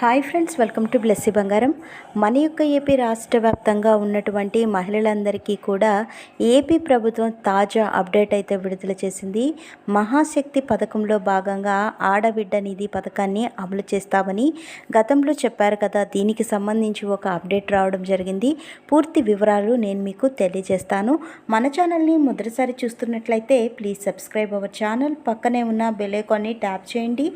Hi friends welcome to Blessy Bangaram. మన యొక్క AP రాష్ట్ర వ్యాప్తంగా ఉన్నటువంటి మహిళలందరికీ కూడా ఏపీ ప్రభుత్వం తాజా అప్డేట్ అయితే విడుదల చేసింది. మహాశక్తి పథకంలో భాగంగా ఆడబిడ్డ నిధి పథకాన్ని అమలు చేస్తామని గతంలో చెప్పారు కదా. దీనికి సంబంధించి ఒక అప్డేట్ రావడం జరిగింది. పూర్తి వివరాలు నేను మీకు తెలియజేస్తాను. మన ఛానల్ని మొదటిసారి చూస్తున్నట్లయితే ప్లీజ్ సబ్స్క్రైబ్ అవర్ ఛానల్. పక్కనే ఉన్న బెల్ ఐకాన్ని ట్యాప్ చేయండి.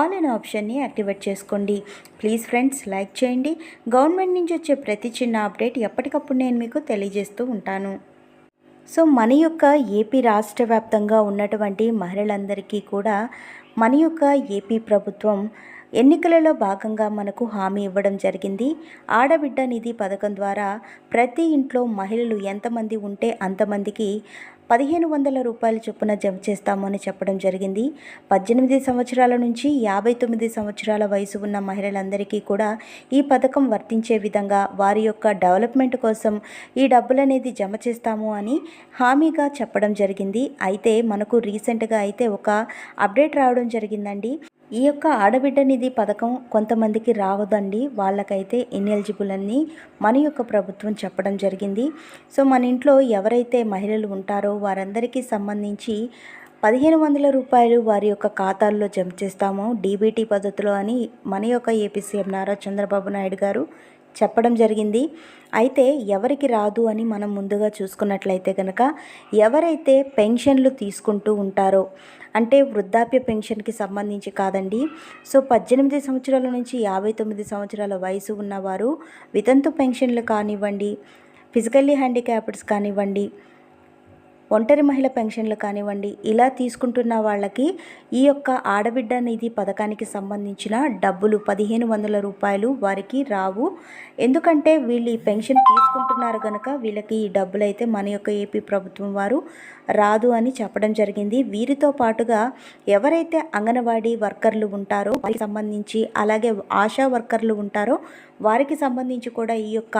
ఆల్ ఇన్ ఆప్షన్ని యాక్టివేట్ చేసుకోండి. ప్లీజ్ ఫ్రెండ్స్ లైక్ చేయండి. గవర్నమెంట్ నుంచి వచ్చే ప్రతి చిన్న అప్డేట్ ఎప్పటికప్పుడు నేను మీకు తెలియజేస్తూ ఉంటాను. సో మన యొక్క ఏపీ రాష్ట్ర వ్యాప్తంగా ఉన్నటువంటి మహిళలందరికీ కూడా మన యొక్క ఏపీ ప్రభుత్వం ఎన్నికలలో భాగంగా మనకు హామీ ఇవ్వడం జరిగింది. ఆడబిడ్డ నిధి పథకం ద్వారా ప్రతి ఇంట్లో మహిళలు ఎంతమంది ఉంటే అంతమందికి పదిహేను వందల రూపాయల చొప్పున జమ చేస్తామని చెప్పడం జరిగింది. పద్దెనిమిది సంవత్సరాల నుంచి యాభై తొమ్మిది సంవత్సరాల వయసు ఉన్న మహిళలందరికీ కూడా ఈ పథకం వర్తించే విధంగా వారి యొక్క డెవలప్మెంట్ కోసం ఈ డబ్బులు అనేది జమ చేస్తాము అని హామీగా చెప్పడం జరిగింది. అయితే మనకు రీసెంట్గా అయితే ఒక అప్డేట్ రావడం జరిగిందండి. ఈ యొక్క ఆడబిడ్డ నిధి పథకం కొంతమందికి రావదండి. వాళ్ళకైతే ఇన్ఎలిజిబుల్ అని మన యొక్క ప్రభుత్వం చెప్పడం జరిగింది. సో మన ఇంట్లో ఎవరైతే మహిళలు ఉంటారో వారందరికీ సంబంధించి పదిహేను వందల రూపాయలు వారి యొక్క ఖాతాల్లో జమ చేస్తాము. డీబీటీ పద్ధతిలో అని మన యొక్క ఏపీ సీఎం నారా చంద్రబాబు నాయుడు గారు చెప్పడం జరిగింది. అయితే ఎవరికి రాదు అని మనం ముందుగా చూసుకున్నట్లయితే కనుక ఎవరైతే పెన్షన్లు తీసుకుంటూ ఉంటారో అంటే వృద్ధాప్య పెన్షన్కి సంబంధించి కాదండి. సో పద్దెనిమిది సంవత్సరాల నుంచి యాభై తొమ్మిది సంవత్సరాల వయసు ఉన్నవారు వితంతు పెన్షన్లు కానివ్వండి ఫిజికల్లీ హ్యాండిక్యాప్డ్స్ కానివ్వండి ఒంటరి మహిళ పెన్షన్లు కానివ్వండి ఇలా తీసుకుంటున్న వాళ్ళకి ఈ యొక్క ఆడబిడ్డ నిధి పథకానికి సంబంధించిన డబ్బులు పదిహేను వందల రూపాయలు వారికి రావు. ఎందుకంటే వీళ్ళు ఈ పెన్షన్ తీసుకుంటున్నారు కనుక వీళ్ళకి ఈ డబ్బులు అయితే మన యొక్క ఏపీ ప్రభుత్వం వారు రాదు అని చెప్పడం జరిగింది. వీరితో పాటుగా ఎవరైతే అంగన్వాడీ వర్కర్లు ఉంటారో వారికి సంబంధించి అలాగే ఆశా వర్కర్లు ఉంటారో వారికి సంబంధించి కూడా ఈ యొక్క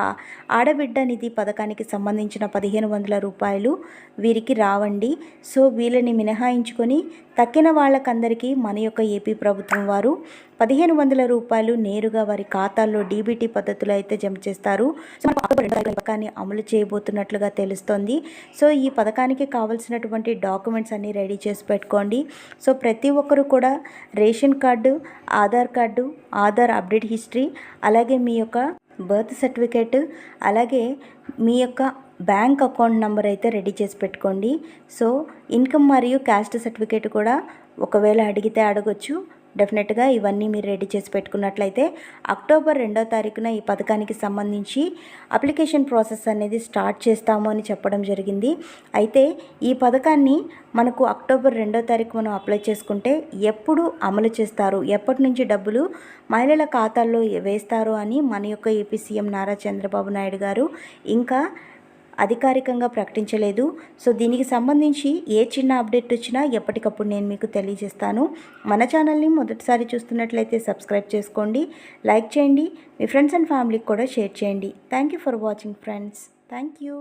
ఆడబిడ్డ నిధి పథకానికి సంబంధించిన పదిహేను వందల రూపాయలు వీరికి రావండి. సో వీళ్ళని మినహాయించుకొని తక్కిన వాళ్ళకందరికీ మన యొక్క ఏపీ ప్రభుత్వం వారు పదిహేను వందల రూపాయలు నేరుగా వారి ఖాతాల్లో డీబీటీ పద్ధతిలో అయితే జమ చేస్తారు. సో పథకాన్ని అమలు చేయబోతున్నట్లుగా తెలుస్తోంది. సో ఈ పథకానికి కావాల్సినటువంటి డాక్యుమెంట్స్ అన్నీ రెడీ చేసి పెట్టుకోండి. సో ప్రతి ఒక్కరు కూడా ration card Aadhaar card Aadhaar update history అలాగే మీ యొక్క బర్త్ సర్టిఫికేట్ అలాగే మీ యొక్క బ్యాంక్ అకౌంట్ నెంబర్ అయితే రెడీ చేసి పెట్టుకోండి. సో ఇన్కమ్ మరియు క్యాస్ట్ సర్టిఫికేట్ కూడా ఒకవేళ అడిగితే అడగొచ్చు. డెఫినెట్గా ఇవన్నీ మీరు రెడీ చేసి పెట్టుకున్నట్లయితే అక్టోబర్ రెండో తారీఖున ఈ పథకానికి సంబంధించి అప్లికేషన్ ప్రాసెస్ అనేది స్టార్ట్ చేస్తాము అని చెప్పడం జరిగింది. అయితే ఈ పథకాన్ని మనకు అక్టోబర్ రెండో తారీఖు మనం అప్లై చేసుకుంటే ఎప్పుడు అమలు చేస్తారు? ఎప్పటి నుంచి డబ్బులు మహిళల ఖాతాల్లో వేస్తారు అని మన యొక్క ఏపీ సీఎం నారా చంద్రబాబు నాయుడు గారు ఇంకా అధికారికంగా ప్రకటించలేదు. సో దీనికి సంబంధించి ఏ చిన్న అప్డేట్ వచ్చినా ఎప్పటికప్పుడు నేను మీకు తెలియజేస్తాను. మన ఛానల్ని మొదటిసారి చూస్తున్నట్లయితే సబ్స్క్రైబ్ చేసుకోండి లైక్ చేయండి మీ ఫ్రెండ్స్ అండ్ ఫ్యామిలీకి కూడా షేర్ చేయండి. Thank you for watching friends. Thank you.